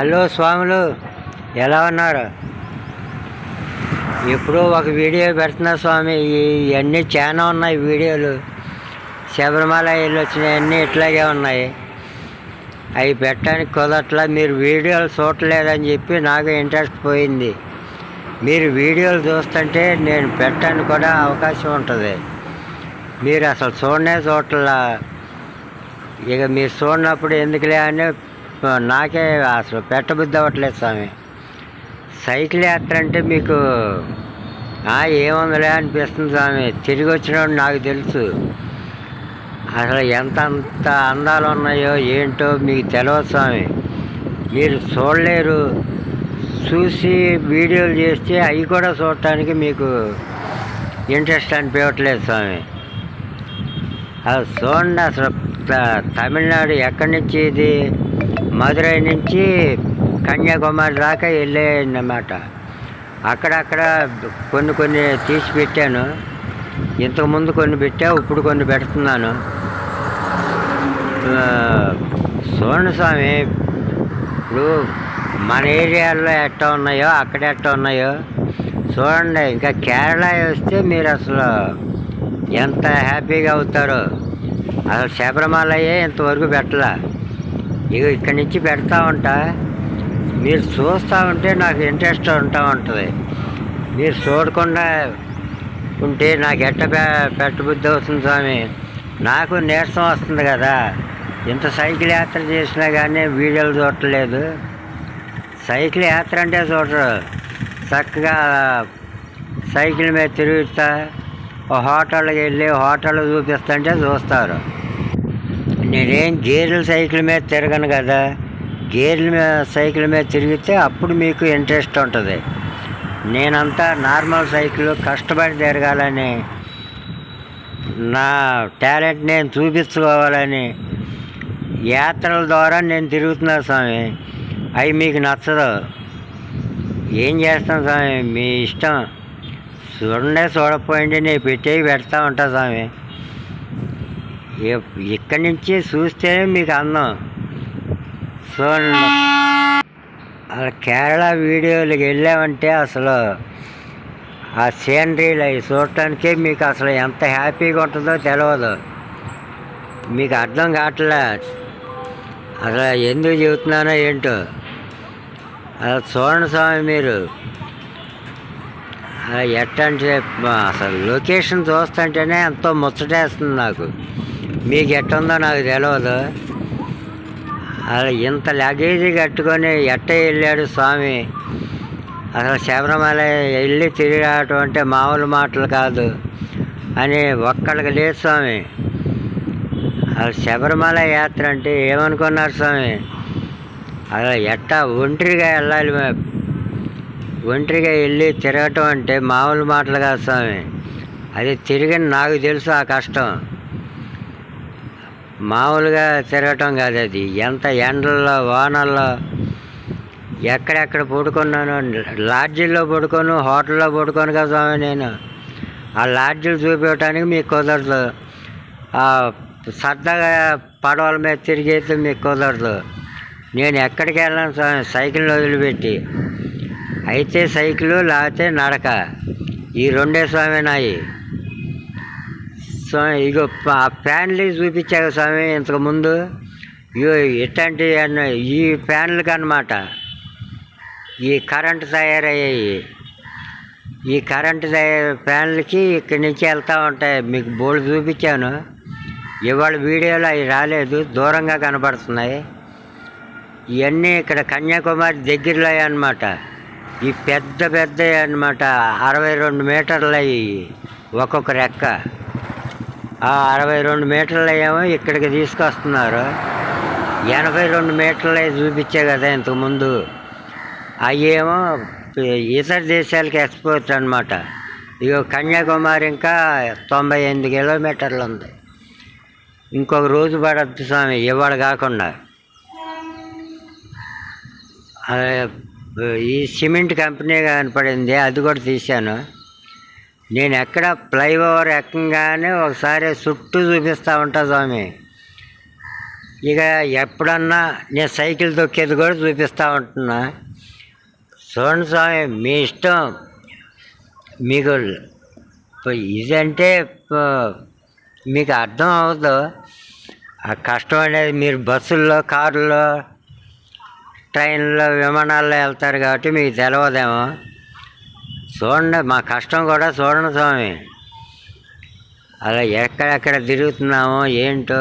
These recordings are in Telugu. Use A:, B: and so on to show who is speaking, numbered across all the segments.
A: హలో స్వాములు ఎలా ఉన్నారు? ఇప్పుడు ఒక వీడియో పెడుతున్నా స్వామి ఇవన్నీ చాలా ఉన్నాయి వీడియోలు? శబరిమల ఇల్లు వచ్చినవన్నీ ఇట్లాగే ఉన్నాయి. అవి పెట్టడానికి కుదరట్లా మీరు వీడియోలు చూడలేదని చెప్పి నాకు ఇంట్రెస్ట్ పోయింది. మీరు వీడియోలు చూస్తుంటే నేను పెట్టడానికి కూడా అవకాశం ఉంటుంది. మీరు అసలు చూడనే చూడట్లా. ఇక మీరు చూడనప్పుడు ఎందుకులే అని నాకే అసలు పెట్టబుద్ధి అవ్వట్లేదు స్వామి. సైకిల్ యాత్ర అంటే మీకు ఏముందిలే అనిపిస్తుంది స్వామి. తిరిగి వచ్చినప్పుడు నాకు తెలుసు. అసలు ఎంత అంత అందాలు ఉన్నాయో ఏంటో మీకు తెలియదు స్వామి. మీరు చూడలేరు. చూసి వీడియోలు చేస్తే అవి కూడా చూడటానికి మీకు ఇంట్రెస్ట్ అనిపించట్లేదు స్వామి. అది చూడండి అసలు త- తమిళనాడు ఎక్కడి నుంచి ఇది? మదురై నుంచి కన్యాకుమారి దాకా వెళ్ళాయన్నమాట. అక్కడక్కడ కొన్ని కొన్ని తీసి పెట్టాను. ఇంతకుముందు కొన్ని పెట్టా ఇప్పుడు కొన్ని పెడుతున్నాను. ఆ, స్వామి ఇప్పుడు మన ఏరియాలో ఎట్ట ఉన్నాయో అక్కడ ఎట్ట ఉన్నాయో చూడండి. ఇంకా కేరళ వస్తే మీరు అసలు ఎంత హ్యాపీగా అవుతారో. అసలు శబరిమలయే ఇంతవరకు పెట్టలే. ఇక ఇక్కడి నుంచి పెడతా ఉంటా. మీరు చూస్తూ ఉంటే నాకు ఇంట్రెస్ట్ ఉంటా ఉంటుంది. మీరు చూడకుండా ఉంటే నాకు ఎట్ట పెట్టబుద్ధి అవుతుంది స్వామి? నాకు నీరసం వస్తుంది కదా. ఇంత సైకిల్ యాత్ర చేసినా కానీ వీడియోలు చూడట్లేదు. సైకిల్ యాత్ర అంటే చూడరు. చక్కగా సైకిల్ మీద తిరుగుతా. హోటల్కి వెళ్ళి హోటల్ చూపిస్తుంటే చూస్తారు. నేనేం గేర్ల సైకిల్ మీద తిరగను కదా. గేర్ల మీద సైకిల్ మీద తిరిగితే అప్పుడు మీకు ఇంట్రెస్ట్ ఉంటుంది. నేనంతా నార్మల్ సైకిల్ కష్టపడి తిరగాలని నా టాలెంట్ నేను చూపించుకోవాలని యాత్రల ద్వారా నేను తిరుగుతున్నా స్వామి. అవి మీకు నచ్చదు. ఏం చేస్తాం స్వామి? మీ ఇష్టం. చూడండి చూడకపోయింది నేను పెట్టేవి పెడతా ఉంటా స్వామి. ఇక్కడి నుంచి చూస్తేనే మీకు అందం చూడండి. అలా కేరళ వీడియోలకు వెళ్ళామంటే అసలు ఆ సీనరీలు అవి చూడటానికే మీకు అసలు ఎంత హ్యాపీగా ఉంటుందో తెలియదు మీకు అర్థం కావట్లే. అసలు ఎందుకు చెబుతున్నానో ఏంటో. అలా చూడండి స్వామి మీరు. అలా ఎట్టంటే అసలు లొకేషన్ చూస్తుంటేనే ఎంతో ముచ్చటేస్తుంది నాకు. మీకు ఎట్టుందో నాకు తెలియదు అలా ఇంత లగేజీ కట్టుకొని ఎట్ట వెళ్ళాడు స్వామి? అసలు శబరిమల వెళ్ళి తిరిగి రావటం అంటే మామూలు మాటలు కాదు. అని ఒక్కడికి లేదు స్వామి. అసలు శబరిమల యాత్ర అంటే ఏమనుకున్నారు స్వామి? అసలు ఎట్టా ఒంటరిగా వెళ్ళాలి ఒంటరిగా వెళ్ళి తిరగటం అంటే మామూలు మాటలు కాదు స్వామి. అది తిరిగిన నాకు తెలుసు ఆ కష్టం. మామూలుగా తిరగటం కాదు అది. ఎంత ఎండల్లో వానల్లో ఎక్కడెక్కడ పడుకున్నాను లాడ్జీల్లో పడుకోను హోటల్లో పడుకోను కదా స్వామి నేను. ఆ లాడ్జీలు చూపించడానికి మీకు కుదరదు. సరదాగా పడవల మీద తిరిగైతే మీకు కుదరదు. నేను ఎక్కడికి వెళ్ళాను స్వామి? సైకిల్ వదిలిపెట్టి. అయితే సైకిల్ లేకపోతే నడక. ఈ రెండే స్వామి నాయి. స్వామి ఇగో ఆ ఫ్యాన్లు చూపించాక స్వామి ఇంతకుముందు. ఇగో ఇట్లాంటి అన్న- ఈ ఫ్యాన్లకు అనమాట ఈ కరెంటు తయారయ్యాయి. ఈ కరెంటు తయారు ఫ్యాన్లకి ఇక్కడి నుంచి వెళ్తూ ఉంటాయి. మీకు బోర్డు చూపించాను. ఇవాళ వీడియోలో అవి రాలేదు. దూరంగా కనబడుతున్నాయి. ఇవన్నీ ఇక్కడ కన్యాకుమారి దగ్గరలో అన్నమాట. ఈ పెద్ద పెద్ద అన్నమాట. అరవై రెండు మీటర్లు అయ్యి ఒక్కొక్క రెక్క. అరవై రెండు మీటర్లు ఏమో ఇక్కడికి తీసుకొస్తున్నారు. ఎనభై రెండు మీటర్లు చూపించే కదా ఇంతకుముందు. అవేమో ఇతర దేశాలకి ఎక్స్పోర్ట్ అనమాట ఇగో కన్యాకుమారి ఇంకా తొంభై ఎనిమిది కిలోమీటర్లు ఉంది. ఇంకొక రోజు పడద్దు స్వామి ఇవాళ కాకుండా. ఈ సిమెంట్ కంపెనీ కనపడింది అది కూడా తీశాను. నేను ఎక్కడ ఫ్లైఓవర్ ఎక్కగానే ఒకసారి చుట్టూ చూపిస్తూ ఉంటా స్వామి. ఇక ఎప్పుడన్నా నేను సైకిల్ తొక్కేది కూడా చూపిస్తూ ఉంటున్నా. చూడండి స్వామి మీ ఇష్టం. మీకు ఇదంటే మీకు అర్థం అవ్వదు. ఆ కష్టం అనేది మీరు బస్సుల్లో కారుల్లో ట్రైన్లో విమానాల్లో వెళ్తారు కాబట్టి మీకు తెలియదేమో చూడండి మా కష్టం కూడా చూడండి స్వామి. అలా ఎక్కడెక్కడ తిరుగుతున్నామో ఏంటో?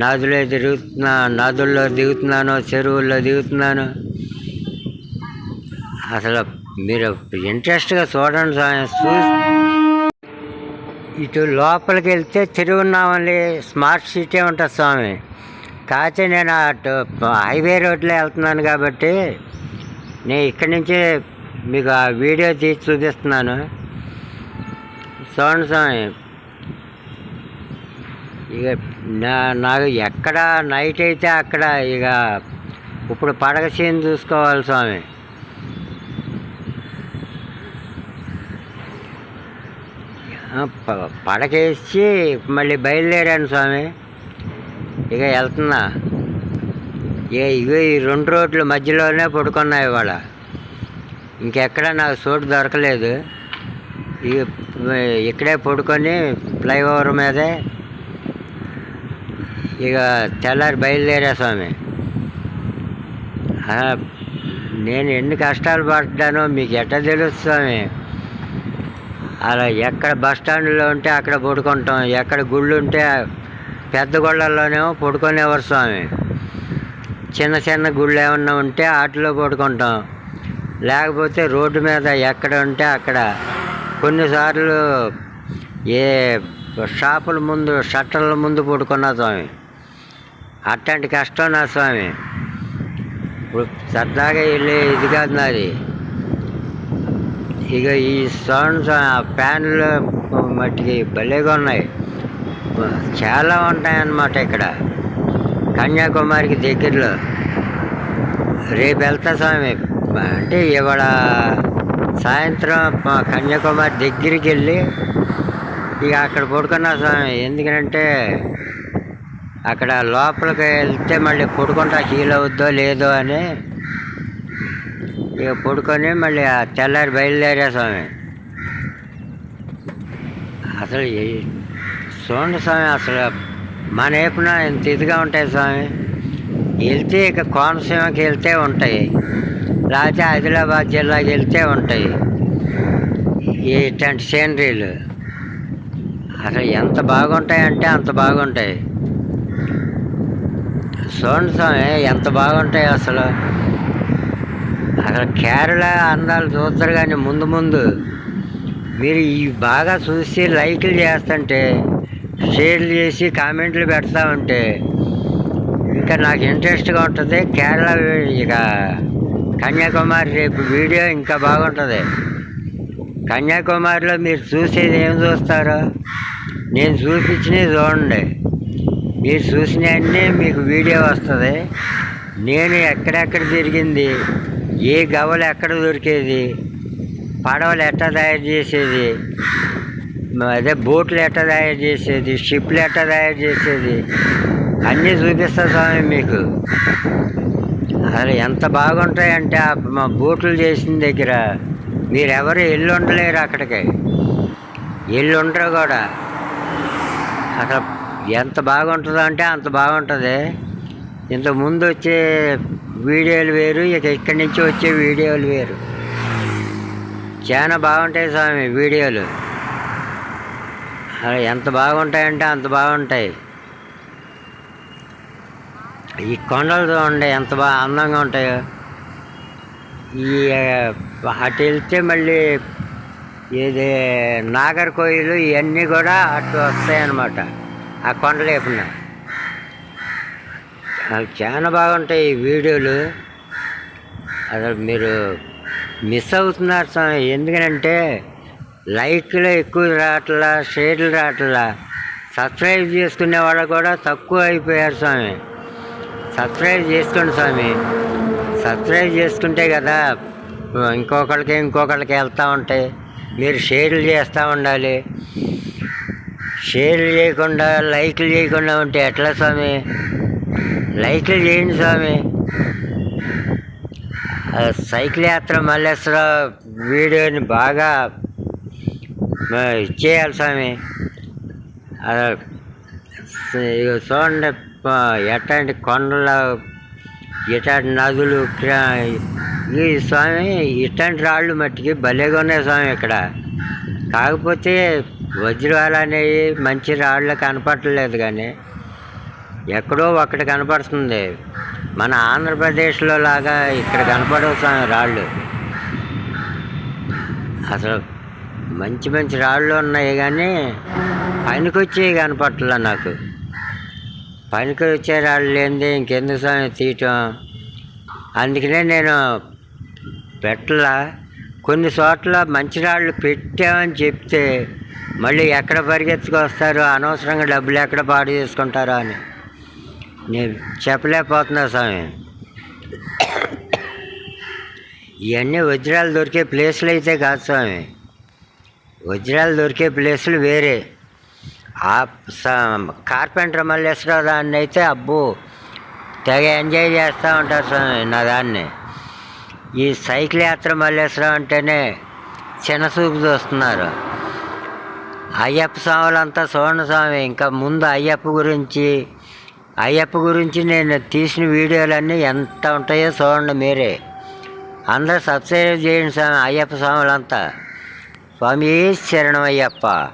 A: నదులో తిరుగుతున్నా నదుల్లో దిగుతున్నాను చెరువుల్లో దిగుతున్నాను. అసలు మీరు ఇంట్రెస్ట్గా చూడండి స్వామి చూ ఇటు లోపలికి వెళ్తే తిరుగున్నామని స్మార్ట్ సిటీ ఉంటుంది స్వామి. కాకపోతే నేను అటు హైవే రోడ్లో వెళ్తున్నాను కాబట్టి నేను ఇక్కడి నుంచి మీకు ఆ వీడియో తీసి చూపిస్తున్నాను. చూడండి స్వామి. ఇక నా నాకు ఎక్కడ నైట్ అయితే అక్కడ ఇక ఇప్పుడు పడగ సీన్ చూసుకోవాలి స్వామి. పడకేసి మళ్ళీ బయలుదేరాను స్వామి. ఇక వెళ్తున్నా. ఇక ఇవి రెండు రోడ్ల మధ్యలోనే పడుకున్నాయి ఇవాళ. ఇంకెక్కడ నాకు చోటు దొరకలేదు. ఇక్కడే పడుకొని ఫ్లైఓవర్ మీదే ఇక తెల్లారి బయలుదేరా స్వామి. నేను ఎన్ని కష్టాలు పడ్డానో మీకు ఎట్ట తెలుసు స్వామి. అలా ఎక్కడ బస్ స్టాండ్లో ఉంటే అక్కడ పడుకుంటాం ఎక్కడ గుళ్ళు ఉంటే పెద్ద గుళ్ళల్లోనేమో పడుకునేవారు స్వామి. చిన్న చిన్న గుళ్ళు ఏమన్నా ఉంటే వాటిలో పడుకుంటాం. లేకపోతే రోడ్డు మీద ఎక్కడ ఉంటే అక్కడ. కొన్నిసార్లు ఏ షాపుల ముందు షట్టర్ల ముందు పడుకున్నా స్వామి. అట్లాంటి కష్టం నా స్వామి. ఇప్పుడు సరదాగా వెళ్ళే ఇది కాదు నాది. ఇక ఈ సౌండ్స్ ఆ ఫ్యాన్లు మట్టికి భలేగా ఉన్నాయి. చాలా ఉంటాయన్నమాట ఇక్కడ. కన్యాకుమారికి దగ్గరలో. రేపు వెళ్తా స్వామి. అంటే ఇవాళ సాయంత్రం కన్యాకుమారి దగ్గరికి వెళ్ళి ఇక అక్కడ పడుకున్నా స్వామి. ఎందుకంటే అక్కడ లోపలికి వెళ్తే మళ్ళీ పడుకుంటా హీల్ అవుద్దో లేదో అని ఇక పడుకొని మళ్ళీ ఆ తెల్లారి బయలుదేరా స్వామి. అసలు చూడండి స్వామి అసలు మన వైపున ఎంత ఇదిగా ఉంటాయి స్వామి. వెళ్తే ఇక కోనసీమకి వెళ్తే ఉంటాయి. రాజా ఆదిలాబాద్ జిల్లాకి వెళ్తే ఉంటాయి. ఇట్లాంటి సీనరీలు అసలు ఎంత బాగుంటాయంటే అంత బాగుంటాయి. చూడండి స్వామి ఎంత బాగుంటాయి అసలు. అసలు కేరళ అందాలు చూస్తారు కానీ ముందు ముందు మీరు ఈ బాగా చూసి లైక్లు చేస్తుంటే షేర్లు చేసి కామెంట్లు పెడతా ఉంటే ఇంకా నాకు ఇంట్రెస్ట్గా ఉంటుంది కేరళ ఇక. కన్యాకుమారి రేపు వీడియో ఇంకా బాగుంటుంది. కన్యాకుమారిలో మీరు చూసేది ఏం చూస్తారు? నేను చూపించినవి చూడండి. మీరు చూసినవన్నీ మీకు వీడియో వస్తుంది. నేను ఎక్కడెక్కడ తిరిగింది? ఏ గవలు ఎక్కడ దొరికేది? పడవలు ఎట్లా తయారు చేసేది? అదే బోట్లు ఎట్లా తయారు చేసేది? షిప్లు ఎట్లా తయారు చేసేది? అన్నీ చూపిస్తా స్వామి మీకు. అసలు ఎంత బాగుంటాయంటే మా బూట్లు చేసిన దగ్గర. మీరెవరు ఎల్లు ఉండలేరు అక్కడికి. ఎల్లు ఉండరు కూడా. అక్కడ ఎంత బాగుంటుందో అంటే అంత బాగుంటుంది. ఇంత ముందు వచ్చే వీడియోలు వేరు ఇక ఇక్కడి నుంచి వచ్చే వీడియోలు వేరు. చాలా బాగుంటాయి స్వామి వీడియోలు. అలా ఎంత బాగుంటాయంటే అంత బాగుంటాయి. ఈ కొండలు చూడండి ఎంత బాగా అందంగా ఉంటాయో. ఈ అటు వెళ్తే మళ్ళీ ఇది నాగర్కోయిలు ఇవన్నీ కూడా అటు వస్తాయి అన్నమాట ఆ కొండలేపున అవి చాలా బాగుంటాయి ఈ వీడియోలు. అసలు మీరు మిస్ అవుతున్నారు స్వామి. ఎందుకంటే లైక్లు ఎక్కువ రావట్లా షేర్లు రావట్లా. సబ్స్క్రైబ్ చేసుకునే వాళ్ళు కూడా తక్కువ అయిపోయారు స్వామి. సబ్స్క్రైబ్ చేసుకోండి స్వామి. సబ్స్క్రైబ్ చేసుకుంటే కదా ఇంకొకళ్ళకి ఇంకొకళ్ళకి వెళ్తూ ఉంటాయి. మీరు షేర్లు చేస్తూ ఉండాలి. షేర్లు చేయకుండా లైక్లు చేయకుండా ఉంటే ఎట్లా స్వామి? లైక్లు చేయండి స్వామి. సైకిల్ యాత్ర మల్లేశ్వర వీడియోని బాగా ఇచ్చేయాలి స్వామి. చూడండి ఎట్లాంటి కొండల ఇట్లాంటి నదులు ఈ స్వామి ఇట్లాంటి రాళ్ళు మట్టికి భలేగా ఉన్నాయి స్వామి ఇక్కడ. కాకపోతే వజ్రాలు అనేవి మంచి రాళ్ళు కనపడలేదు కానీ ఎక్కడో ఒకటి కనపడుతుంది. మన ఆంధ్రప్రదేశ్లో లాగా ఇక్కడ కనపడవు స్వామి రాళ్ళు. అసలు మంచి మంచి రాళ్ళు ఉన్నాయి కానీ పనికొచ్చేవి కనపట్ల నాకు. పనికి వచ్చే రాళ్ళు లేనిది ఇంకెందుకు స్వామి తీయటం? అందుకనే నేను పెట్టలా. కొన్ని చోట్ల మంచి రాళ్ళు పెట్టామని చెప్తే మళ్ళీ ఎక్కడ పరిగెత్తుకొస్తారు? అనవసరంగా డబ్బులు ఎక్కడ పాడు చేసుకుంటారో అని. నేను చెప్పలేకపోతున్నా స్వామి. ఇవన్నీ వజ్రాలు దొరికే ప్లేసులు అయితే కాదు స్వామి. వజ్రాలు దొరికే ప్లేసులు వేరే. ఆ స- కార్పెంటర్ మల్లేశ్వరరావు దాన్ని అయితే అబ్బో తెగ ఎంజాయ్ చేస్తూ ఉంటారు స్వామి నా దాన్ని. ఈ సైకిల్ యాత్ర మల్లేశ్వరం అంటేనే చిన్న చూపు చూస్తున్నారు. అయ్యప్ప స్వాములంతా చూడండి స్వామి ఇంకా ముందు అయ్యప్ప గురించి అయ్యప్ప గురించి నేను తీసిన వీడియోలన్నీ ఎంత ఉంటాయో చూడండి మీరే. అందరూ సబ్స్క్రైబ్ చేయండి స్వామి అయ్యప్ప స్వాములంతా. స్వామి శరణం అయ్యప్ప